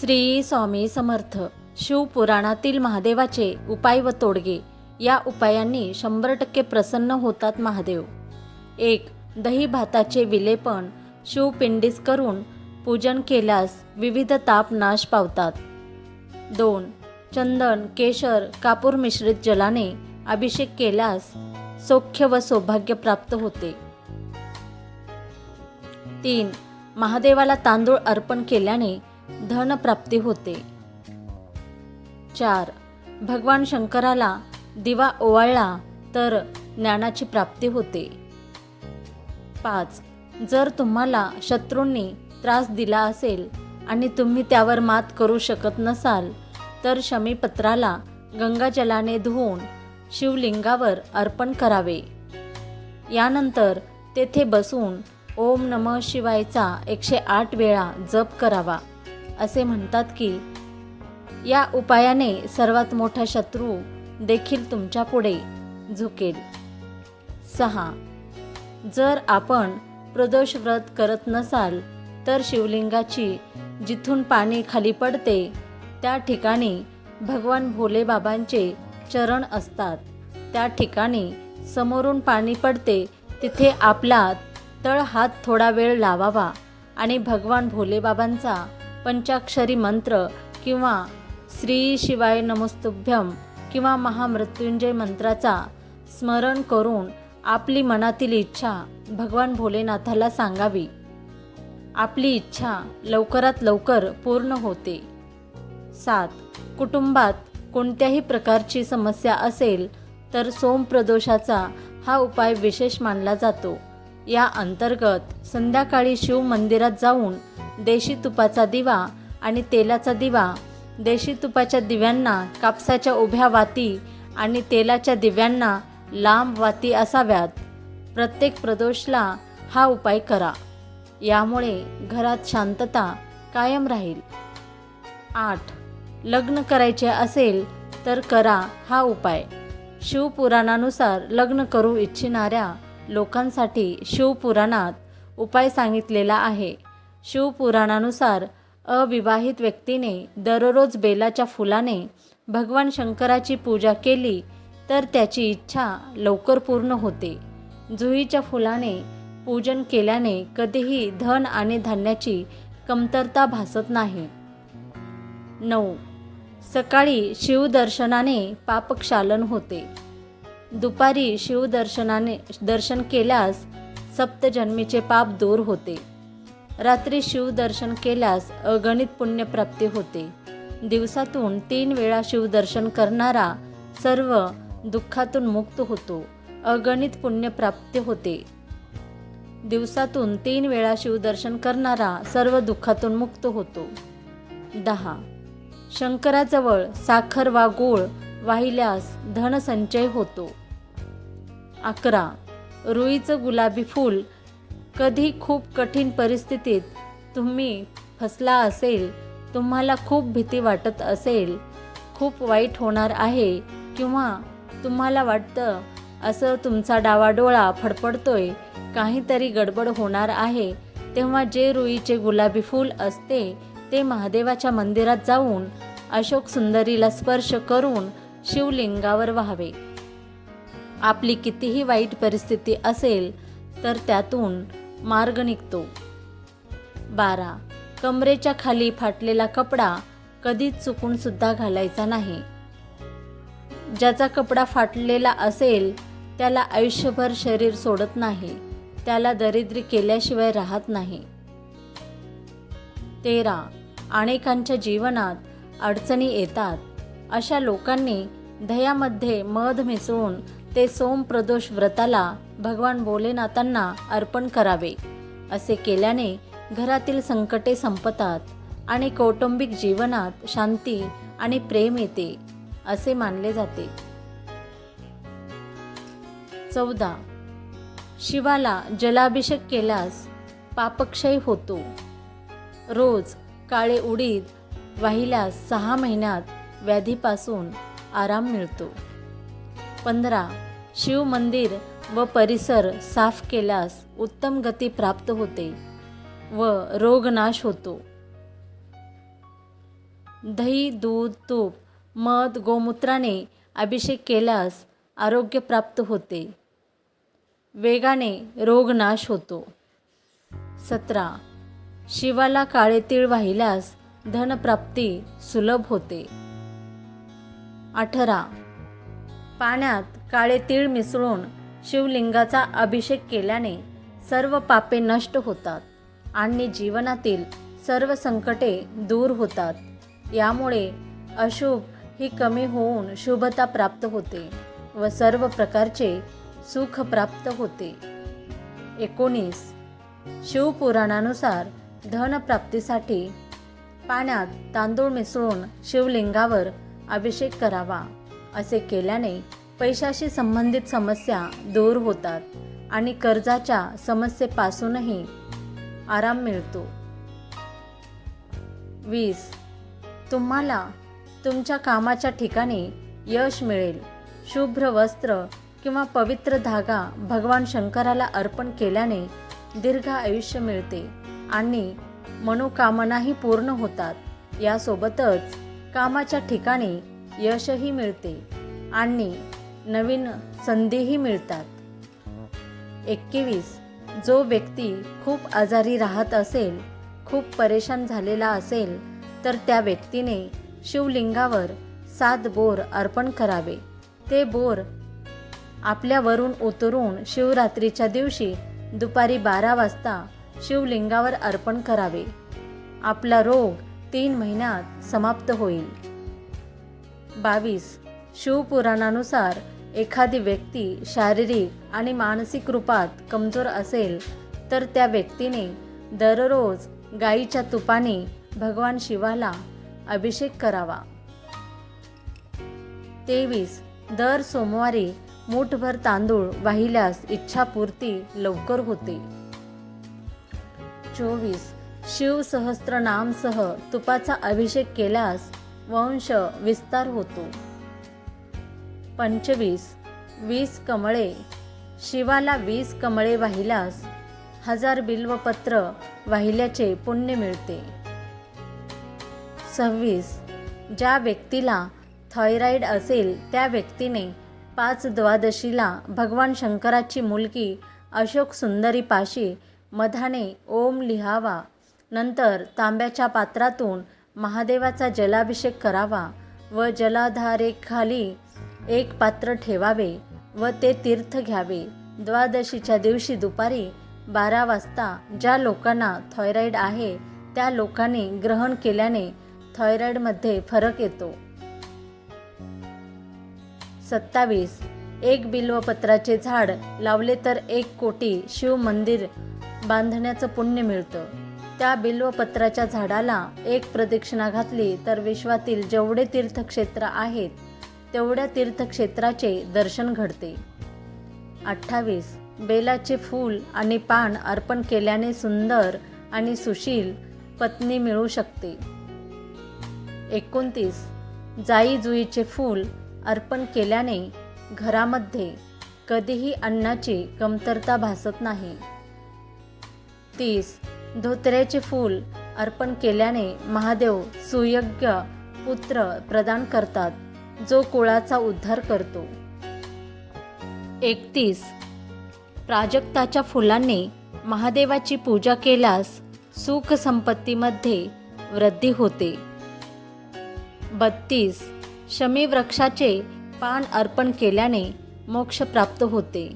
श्री स्वामी समर्थ शिवपुराणातील महादेवाचे उपाय व तोडगे या उपायांनी शंभर टक्के प्रसन्न होतात महादेव. एक दही भाताचे विलेपन शिवपिंडीस करून पूजन केल्यास विविध ताप नाश पावतात. दोन चंदन केशर कापूर मिश्रित जलाने अभिषेक केल्यास सौख्य व सौभाग्य प्राप्त होते. तीन महादेवाला तांदूळ अर्पण केल्याने धन प्राप्ती होते. चार. भगवान शंकराला दिवा ओवाळला तर ज्ञानाची प्राप्ती होते. पाच. जर तुम्हाला शत्रूंनी त्रास दिला असेल आणि तुम्ही त्यावर मात करू शकत नसाल तर शमीपत्राला गंगाजलाने धुवून शिवलिंगावर अर्पण करावे. यानंतर तेथे बसून ओम नम शिवायचा एकशे आठ वेळा जप करावा. असे म्हणतात की या उपायाने सर्वात मोठा शत्रू देखील तुमच्यापुढे झुकेल. सहा. जर आपण प्रदोष व्रत करत नसाल तर शिवलिंगाची जिथून पाणी खाली पडते त्या ठिकाणी भगवान भोलेबाबांचे चरण असतात. त्या ठिकाणी समोरून पाणी पडते तिथे आपला तळ हात थोडा वेळ लावावा आणि भगवान भोलेबाबांचा पंचाक्षरी मंत्र किंवा श्री शिवाय नमस्तुभ्यम किंवा महामृत्युंजय मंत्राचा स्मरण करून आपली मनातील इच्छा भगवान भोलेनाथाला सांगावी. आपली इच्छा लवकरात लवकर पूर्ण होते. सात. कुटुंबात कोणत्याही प्रकारची समस्या असेल तर सोमप्रदोषाचा हा उपाय विशेष मानला जातो. या अंतर्गत संध्याकाळी शिव मंदिरात जाऊन देशी तुपाचा दिवा आणि तेलाचा दिवा. देशी तुपाच्या दिव्यांना कापसाच्या उभ्या वाती आणि तेलाच्या दिव्यांना लांब वाती असाव्यात. प्रत्येक प्रदोषला हा उपाय करा. यामुळे घरात शांतता कायम राहील. आठ. लग्न करायचे असेल तर करा हा उपाय. शिवपुराणानुसार लग्न करू इच्छिणाऱ्या लोकांसाठी शिवपुराणात उपाय सांगितलेला आहे. शिवपुराणानुसार अविवाहित व्यक्तीने दररोज बेलाच्या फुलाने भगवान शंकराची पूजा केली तर त्याची इच्छा लवकर पूर्ण होते. जुईच्या फुलाने पूजन केल्याने कधीही धन आणि धान्याची कमतरता भासत नाही. नऊ. सकाळी शिवदर्शनाने पापक्षालन होते. दुपारी शिवदर्शनाने दर्शन केल्यास सप्तजन्मीचे पाप दूर होते. रात्री शिवदर्शन केल्यास अगणित पुण्यप्राप्ती होते. दिवसातून तीन वेळा शिवदर्शन करणारा सर्व दुःखातून मुक्त होतो. अगणित पुण्यप्राप्ती होते. दिवसातून तीन वेळा शिवदर्शन करणारा सर्व दुःखातून मुक्त होतो. दहा. शंकराजवळ साखर वा गूळ वाहिल्यास धनसंचय होतो. अकरा. रुईचं गुलाबी फूल कधी खूप कठीण परिस्थितीत तुम्ही फसला असेल तुम्हाला खूप भीती वाटत असेल खूप वाईट होणार आहे किंवा तुम्हाला वाटतं असं तुमचा डावा डोळा फडफडतोय काहीतरी गडबड होणार आहे तेव्हा जे रुईचे गुलाबी फूल असते ते महादेवाच्या मंदिरात जाऊन अशोक सुंदरीला स्पर्श करून शिवलिंगावर व्हावे. आपली कितीही वाईट परिस्थिती असेल तर त्यातून मार्ग निघतो. बारा. कमरेच्या खाली फाटलेला कपडा कधीच चुकून सुद्धा घालायचा नाही. ज्याचा कपडा फाटलेला असेल त्याला आयुष्यभर शरीर सोडत नाही. त्याला दरिद्री केल्याशिवाय राहत नाही. तेरा. अनेकांच्या जीवनात अडचणी येतात. अशा लोकांनी दह्यामध्ये मध मिसळून ते सोमप्रदोष व्रताला भगवान भोलेनाथांना अर्पण करावे. असे केल्याने घरातील संकटे संपतात आणि कौटुंबिक जीवनात शांती आणि प्रेम येते असे मानले जाते. चौदा. शिवाला जलाभिषेक केल्यास पापक्षय होतो. रोज काळे उडीद वाहिल्यास सहा महिन्यात व्याधीपासून आराम मिळतो. पंधरा. शिव मंदिर व परिसर साफ केल्यास उत्तम गती प्राप्त होते व रोगनाश होतो. दही दूध तूप मध गोमूत्राने अभिषेक केल्यास आरोग्य प्राप्त होते. वेगाने रोगनाश होतो. सतरा. शिवाला काळे तीळ वाहिल्यास धनप्राप्ती सुलभ होते. अठरा. पाण्यात काळे तीळ मिसळून शिवलिंगाचा अभिषेक केल्याने सर्व पापे नष्ट होतात आणि जीवनातील सर्व संकटे दूर होतात. यामुळे अशुभ ही कमी होऊन शुभता प्राप्त होते व सर्व प्रकारचे सुख प्राप्त होते. एकोणीस. शिवपुराणानुसार धनप्राप्तीसाठी पाण्यात तांदूळ मिसळून शिवलिंगावर अभिषेक करावा असे केल्याने पैशाशी संबंधित समस्या दूर होतात आणि कर्जाच्या समस्येपासूनही आराम मिळतो. वीस. तुम्हाला तुमच्या कामाच्या ठिकाणी यश मिळेल. शुभ्र वस्त्र किंवा पवित्र धागा भगवान शंकराला अर्पण केल्याने दीर्घ आयुष्य मिळते आणि मनोकामनाही पूर्ण होतात. यासोबतच कामाच्या ठिकाणी यशही मिळते आणि नवीन संधीही मिळतात. एकवीस जो व्यक्ती खूप आजारी राहत असेल खूप परेशान झालेला असेल तर त्या व्यक्तीने शिवलिंगावर सात बोर अर्पण करावे. ते बोर आपल्यावरून उतरून शिवरात्रीच्या दिवशी दुपारी बारा वाजता शिवलिंगावर अर्पण करावे. आपला रोग तीन महिन्यात समाप्त होईल. बावीस शिवपुराणानुसार एखादी व्यक्ती शारीरिक आणि मानसिक रूपात कमजोर असेल तर त्या व्यक्तीने दररोज गाईच्या तुपाने भगवान शिवाला अभिषेक करावा. तेवीस. दर सोमवारी मूठभर तांदूळ वाहिल्यास इच्छापूर्ती लवकर होते. चोवीस. शिवसहस्त्रनामसह तुपाचा अभिषेक केल्यास वंश विस्तार होतो. पंचवीस वीस कमळे शिवाला वीस कमळे वाहिल्यास हजार बिल्वपत्र वाहिल्याचे पुण्य मिळते. सव्वीस ज्या व्यक्तीला थायरॉईड असेल त्या व्यक्तीने पाच द्वादशीला भगवान शंकराची मुलगी अशोक सुंदरी पाशी मधाने ओम लिहावा नंतर तांब्याच्या पात्रातून महादेवाचा जलाभिषेक करावा व जलाधारेखाली एक पात्र ठेवावे व ते तीर्थ घ्यावे. द्वादशीच्या दिवशी दुपारी बारा वाजता ज्या लोकांना थायरॉईड आहे त्या लोकांनी ग्रहण केल्याने थायरॉईडमध्ये फरक येतो. सत्तावीस. एक बिल्वपत्राचे झाड लावले तर एक कोटी शिव मंदिर बांधण्याचं पुण्य मिळतं. त्या बिल्वपत्राच्या झाडाला एक प्रदक्षिणा घातली तर विश्वातील जेवढे तीर्थक्षेत्र आहेत तेवढ्या तीर्थक्षेत्राचे दर्शन घडते. अठ्ठावीस. बेलाचे फूल आणि पान अर्पण केल्याने सुंदर आणि सुशील पत्नी मिळू शकते. एकोणतीस. जाई जुईचे फूल अर्पण केल्याने घरामध्ये कधीही अन्नाची कमतरता भासत नाही. तीस. धोत्र्याचे फूल अर्पण केल्याने महादेव सुयोग्य पुत्र प्रदान करतात. जो कुळाचा उद्धार करतो. एकतीस. प्राजक्ताच्या फुलांनी महादेवाची पूजा केल्यास सुख संपत्तीमध्ये वृद्धी होते. बत्तीस. शमी वृक्षाचे पान अर्पण केल्याने मोक्ष प्राप्त होते.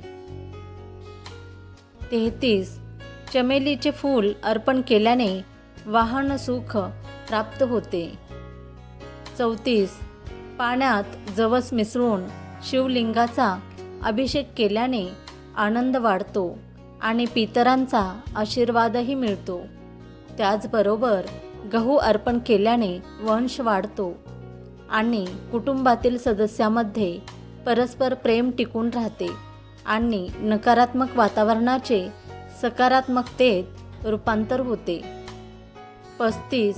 तेहतीस. चमेलीचे फूल अर्पण केल्याने वाहन सुख प्राप्त होते. चौतीस. पाण्यात जवस मिसळून शिवलिंगाचा अभिषेक केल्याने आनंद वाढतो आणि पितरांचा आशीर्वादही मिळतो. त्याचबरोबर गहू अर्पण केल्याने वंश वाढतो आणि कुटुंबातील सदस्यामध्ये परस्पर प्रेम टिकून राहते आणि नकारात्मक वातावरणाचे सकारात्मकतेत रूपांतर होते. पस्तीस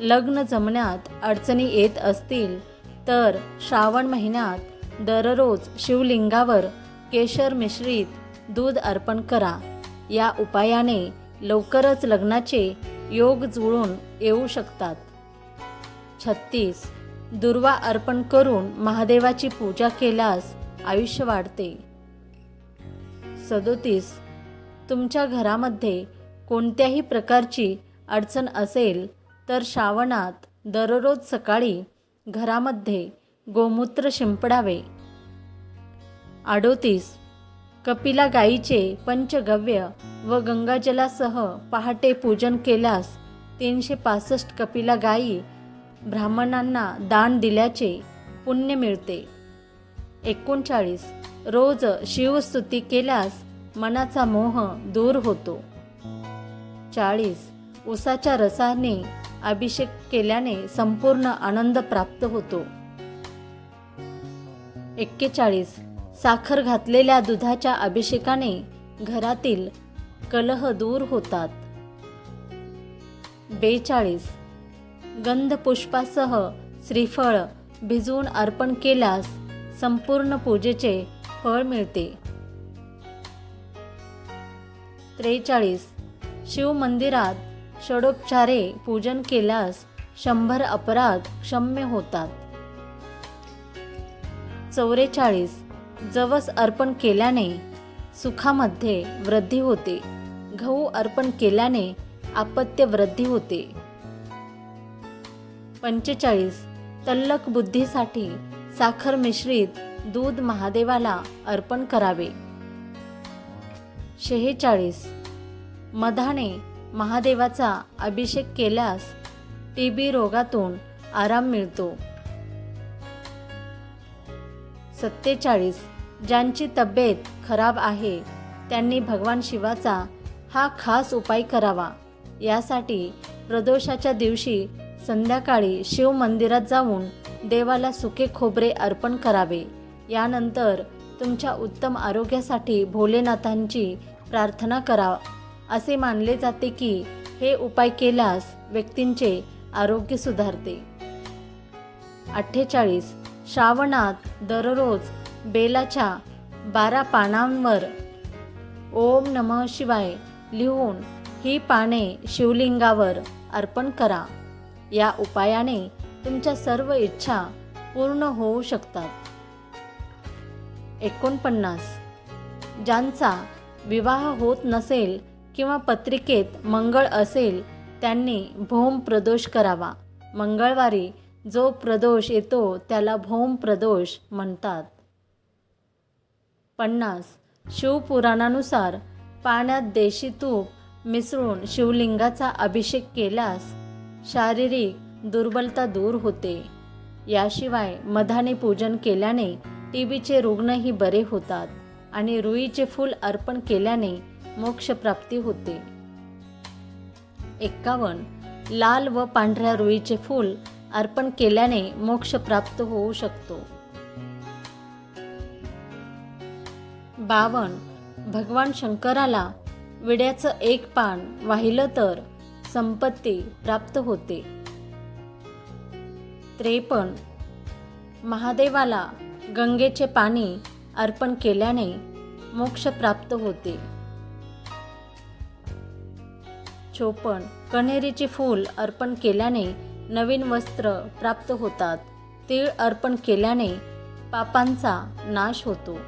लग्न जमण्यात अडचणी येत असतील तर श्रावण महिन्यात दररोज शिवलिंगावर केशर मिश्रित दूध अर्पण करा. या उपायाने लवकरच लग्नाचे योग जुळून येऊ शकतात. छत्तीस. दुर्वा अर्पण करून महादेवाची पूजा केल्यास आयुष्य वाढते. सदोतीस. तुमच्या घरामध्ये कोणत्याही प्रकारची अडचण असेल तर श्रावणात दररोज सकाळी घरामध्ये गोमूत्र शिंपडावे. अडोतीस कपिला गायीचे पंचगव्य व गंगाजलासह पहाटे पूजन केल्यास तीनशे पासष्ट कपिला गायी ब्राह्मणांना दान दिल्याचे पुण्य मिळते. एकोणचाळीस रोज शिवस्तुती केल्यास मनाचा मोह दूर होतो. चाळीस उसाच्या रसाने अभिषेक केल्याने संपूर्ण आनंद प्राप्त होतो. एक्केचाळीस. साखर घातलेल्या दुधाच्या अभिषेकाने घरातील कलह दूर होतात. बेचाळीस. गंधपुष्पासह श्रीफळ भिजवून अर्पण केल्यास संपूर्ण पूजेचे फळ मिळते. त्रेचाळीस. शिवमंदिरात षडोपचारे पूजन केल्यास शंभर अपराध क्षम्य होतात. चौवेचाळीस जवस अर्पण केल्याने सुखामध्ये वृद्धी होते. गहू अर्पण केल्याने आपत्य वृद्धी होते. पंचेचाळीस. तल्लक बुद्धीसाठी साखर मिश्रित दूध महादेवाला अर्पण करावे. शेहेचाळीस. मधाने महादेवाचा अभिषेक केल्यास टी बी रोगातून आराम मिळतो. सत्तेचाळीस. ज्यांची तब्येत खराब आहे त्यांनी भगवान शिवाचा हा खास उपाय करावा. यासाठी प्रदोषाच्या दिवशी संध्याकाळी शिव मंदिरात जाऊन देवाला सुके खोबरे अर्पण करावे. यानंतर तुमच्या उत्तम आरोग्यासाठी भोलेनाथांची प्रार्थना करा असे मानले जाते की हे उपाय केल्यास व्यक्तींचे आरोग्य सुधारते. अठ्ठेचाळीस. श्रावणात दररोज बेलाच्या बारा पानांवर ओम नमः शिवाय लिहून ही पाने शिवलिंगावर अर्पण करा. या उपायाने तुमच्या सर्व इच्छा पूर्ण होऊ शकतात. एकोणपन्नास. ज्यांचा विवाह होत नसेल किंवा पत्रिकेत मंगळ असेल त्यांनी भौम प्रदोष करावा. मंगळवारी जो प्रदोष येतो त्याला भौम प्रदोष म्हणतात. पन्नास. शिवपुराणानुसार पाण्यात देशी तूप मिसळून शिवलिंगाचा अभिषेक केल्यास शारीरिक दुर्बलता दूर होते. याशिवाय मधाने पूजन केल्याने टी बीचे रुग्णही बरे होतात आणि रुईचे फूल अर्पण केल्याने मोक्षप्राप्ती होते. एक्कावन्न. लाल व पांढऱ्या रुईचे फूल अर्पण केल्याने मोक्ष प्राप्त होऊ शकतो. बावन भगवान शंकराला विड्याचं एक पान वाहिलं तर संपत्ती प्राप्त होते. त्रेपन्न. महादेवाला गंगेचे पाणी अर्पण केल्याने मोक्ष प्राप्त होते. चोपण कण्हेरीचे फूल अर्पण केल्याने नवीन वस्त्र प्राप्त होतात. तीळ अर्पण केल्याने पापांचा नाश होतो.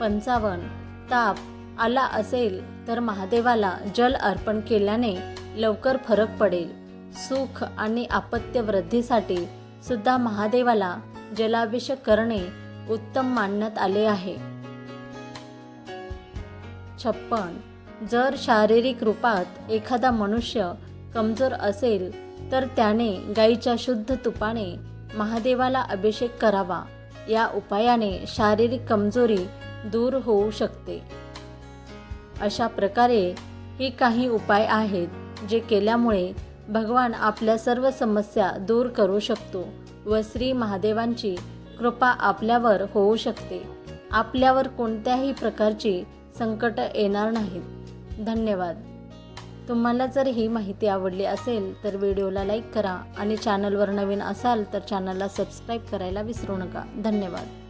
पंचावन्न ताप आला असेल तर महादेवाला जल अर्पण केल्याने लवकर फरक पडेल. सुख आणि आपत्य वृद्धीसाठी सुद्धा महादेवाला जलाभिषेक करणे उत्तम मानण्यात आले आहे. छप्पन जर शारीरिक रूपात एखादा मनुष्य कमजोर असेल तर त्याने गाईच्या शुद्ध तुपाने महादेवाला अभिषेक करावा. या उपायाने शारीरिक कमजोरी दूर होऊ शकते. अशा प्रकारे ही काही उपाय आहेत जे केल्यामुळे भगवान आपल्या सर्व समस्या दूर करू शकतो व श्री महादेवांची कृपा आपल्यावर होऊ शकते. आपल्यावर कोणत्याही प्रकारची संकट येणार नाहीत. धन्यवाद. तुम्हाला जर ही माहिती आवडली असेल तर व्हिडिओला लाईक करा आणि चॅनलवर नवीन असाल तर चॅनलला सबस्क्राईब करायला विसरू नका. धन्यवाद.